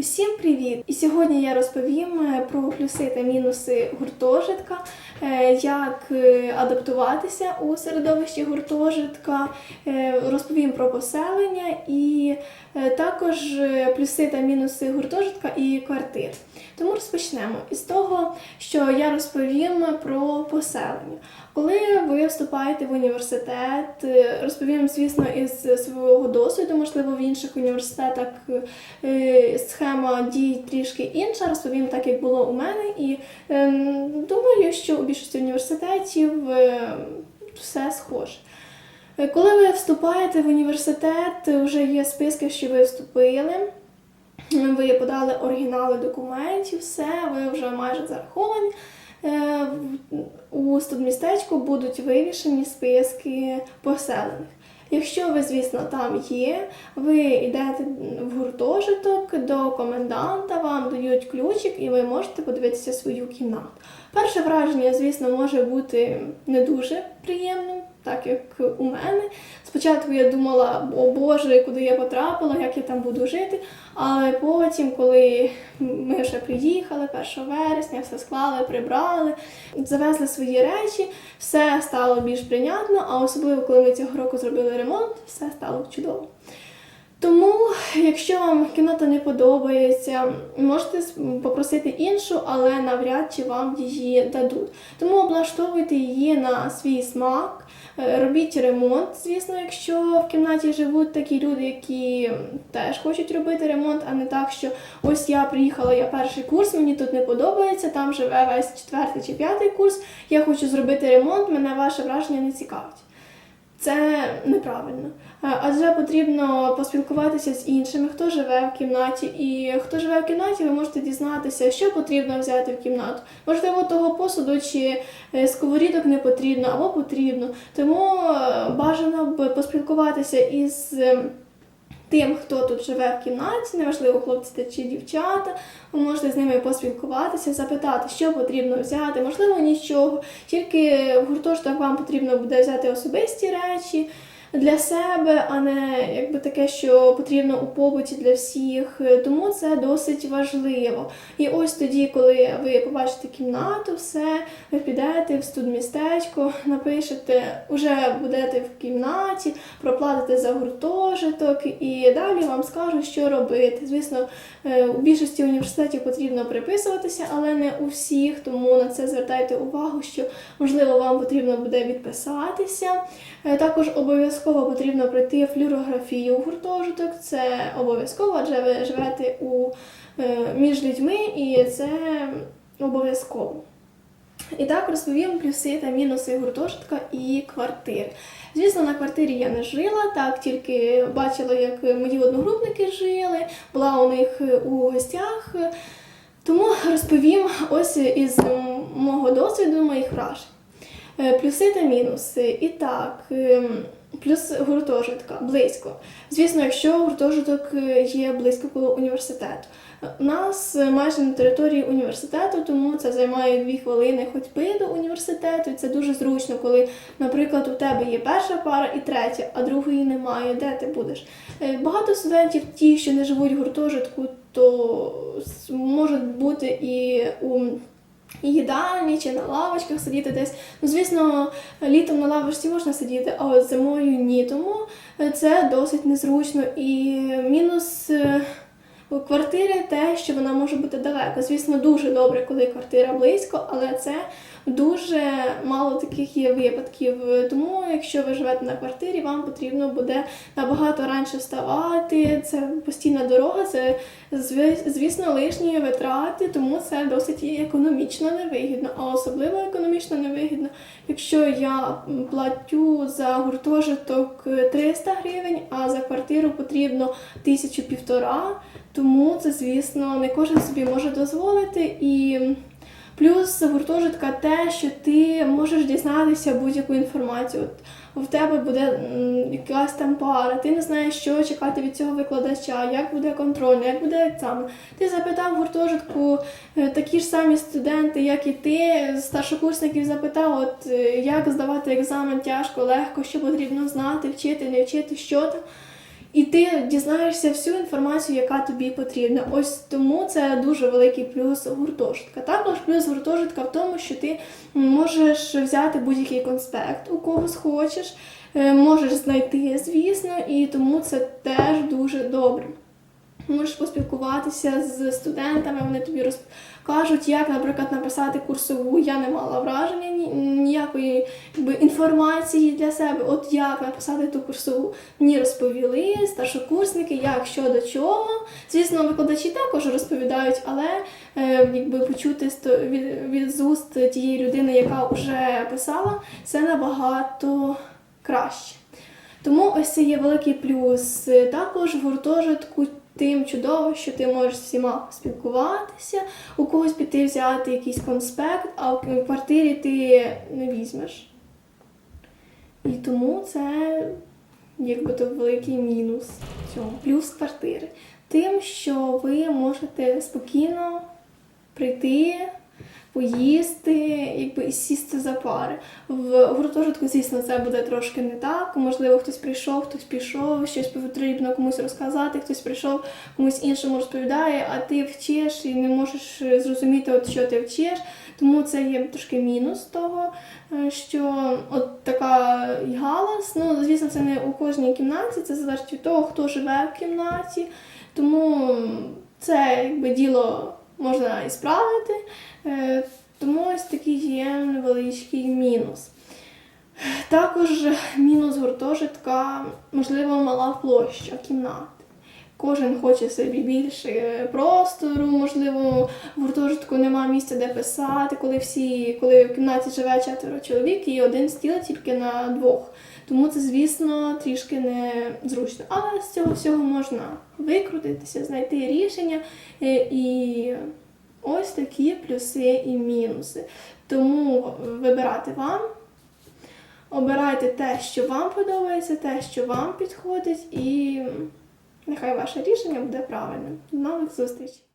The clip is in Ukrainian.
Усім привіт! І сьогодні я розповім е, про плюси та мінуси гуртожитка, е, як е, адаптуватися у середовищі гуртожитка, розповім про поселення і також плюси та мінуси гуртожитка і квартир. Тому розпочнемо із того, що я розповім про поселення. Коли ви вступаєте в університет, е, розповім, звісно, із свого досвіду, можливо, в інших університетах е, схема дій трішки інша. Розповім так, як було у мене, і е, думаю, що у більшості університетів е, все схоже. Коли ви вступаєте в університет, вже є списки, що ви вступили. Ви подали оригінали документів, все, ви вже майже зараховані. Е, У студмістечку будуть вивішені списки поселених. Якщо ви, звісно, там є, ви йдете в гуртожиток до коменданта, вам дають ключик і ви можете подивитися свою кімнату. Перше враження, звісно, може бути не дуже приємним, так як у мене. Спочатку я думала, о Боже, куди я потрапила, як я там буду жити. Але потім, коли ми вже приїхали 1 вересня, все склали, прибрали, завезли свої речі, все стало більш прийнятно, а особливо, коли ми цього року зробили ремонт, все стало чудово. Тому, якщо вам кімната не подобається, можете попросити іншу, але навряд чи вам її дадуть. Тому облаштовуйте її на свій смак, е, робіть ремонт, звісно, якщо в кімнаті живуть такі люди, які теж хочуть робити ремонт, а не так, що ось я приїхала, я перший курс, мені тут не подобається, там живе весь четвертий чи п'ятий курс, я хочу зробити ремонт, мене ваше враження не цікавить. Це неправильно. Е, Адже потрібно поспілкуватися з іншими, хто живе в кімнаті. І хто живе в кімнаті, ви можете дізнатися, що потрібно взяти в кімнату. Можливо, того посуду чи е, сковорідок не потрібно або потрібно. Тому е, бажано б поспілкуватися із. Тим, хто тут живе в кімнаті, неважливо, хлопці чи дівчата, ви можете з ними поспілкуватися, запитати, що потрібно взяти, можливо, нічого. Тільки в гуртожиток вам потрібно буде взяти особисті речі для себе, а не якби таке, що потрібно у побуті для всіх. Тому це досить важливо. І ось тоді, коли ви побачите кімнату, все, ви підете в студмістечко, напишете, вже будете в кімнаті, проплатите за гуртожиток, і далі вам скажуть, що робити. Звісно, е, у більшості університетів потрібно приписуватися, але не у всіх, тому на це звертайте увагу, що можливо вам потрібно буде відписатися. Е, Також обов'язково потрібно пройти флюорографію у гуртожиток. Це обов'язково, адже ви живете у, е, між людьми, і це обов'язково. І так розповім плюси та мінуси гуртожитка і квартир. Звісно, на квартирі я не жила, так тільки бачила, як мої одногрупники жили, була у них у гостях. Тому розповім ось із мого досвіду, моїх вражень. Е, Плюси та мінуси. І так, ем, плюс гуртожитка близько. Звісно, якщо гуртожиток е, є близько коло університету. У нас е, майже на території університету, тому це займає дві хвилини ходьби до університету. І це дуже зручно, коли, наприклад, у тебе є перша пара і третя, а другої немає. Де ти будеш? Е, Багато студентів, ті, що не живуть в гуртожитку, то можуть бути і у їдальні чи на лавочках сидіти десь. Ну, звісно, літом на лавочці можна сидіти, а от зимою ні. Тому е, це досить незручно. І мінус е, у квартири те, що вона може бути далеко. Звісно, дуже добре, коли квартира близько, але це дуже мало таких є випадків. Тому, якщо ви живете на квартирі, вам потрібно буде набагато раніше вставати. Це постійна дорога, це звісно лишні витрати, тому це досить економічно невигідно. А особливо економічно невигідно, якщо я платю за гуртожиток 300 гривень, а за квартиру потрібно тисячу півтора. Тому це, звісно, не кожен собі може дозволити і. Плюс гуртожитка те, що ти можеш дізнатися будь-яку інформацію. От в тебе буде якась там пара, ти не знаєш, що чекати від цього викладача, як буде контрольний, як буде екзамен. Ти запитав гуртожитку е, такі ж самі студенти, як і ти, старшокурсників запитав, от е, як здавати екзамен тяжко, легко, що потрібно знати, вчити, не вчити, що там. І ти дізнаєшся всю інформацію, яка тобі потрібна. Ось тому це дуже великий плюс гуртожитка. Також плюс гуртожитка в тому, що ти можеш взяти будь-який конспект, у когось хочеш, е, можеш знайти, звісно, і тому це теж дуже добре. Можеш поспілкуватися з студентами, вони тобі розкажуть, як, наприклад, написати курсову. Я не мала враження ні- ніякої якби, інформації для себе. От як написати ту курсову. Мені розповіли старшокурсники, як що до чого. Звісно, викладачі також розповідають, але е, якби почути від, від з уст тієї людини, яка вже писала, це набагато краще. Тому ось це є великий плюс. Також гуртожитку тим чудово, що ти можеш всіма спілкуватися, у когось піти взяти якийсь конспект, а в квартирі ти не візьмеш. І тому це якби то великий мінус цього. Плюс квартири. Тим, що ви можете спокійно прийти, поїсти, якби і сісти за пари. В гуртожитку, звісно, це буде трошки не так. Можливо, хтось прийшов, хтось пішов, щось потрібно комусь розказати, хтось прийшов, комусь іншому розповідає, а ти вчиш і не можеш зрозуміти, от що ти вчиш. Тому це є трошки мінус того, е, що от така галас. Ну, звісно, це не у кожній кімнаті, це залежить від того, хто живе в кімнаті. Тому це якби діло можна і справити. Е, Тому ось такий є невеличкий мінус. Також мінус гуртожитка, можливо, мала площа кімнати. Кожен хоче собі більше простору, можливо, в гуртожитку немає місця, де писати, коли всі, коли в кімнаті живе четверо чоловік і один стіл тільки на двох. Тому це, звісно, трішки незручно. Але з цього всього можна викрутитися, знайти рішення е, і ось такі плюси і мінуси. Тому вибирати вам. Обирайте те, що вам подобається, те, що вам підходить, і нехай ваше рішення буде правильним. До нових зустрічей!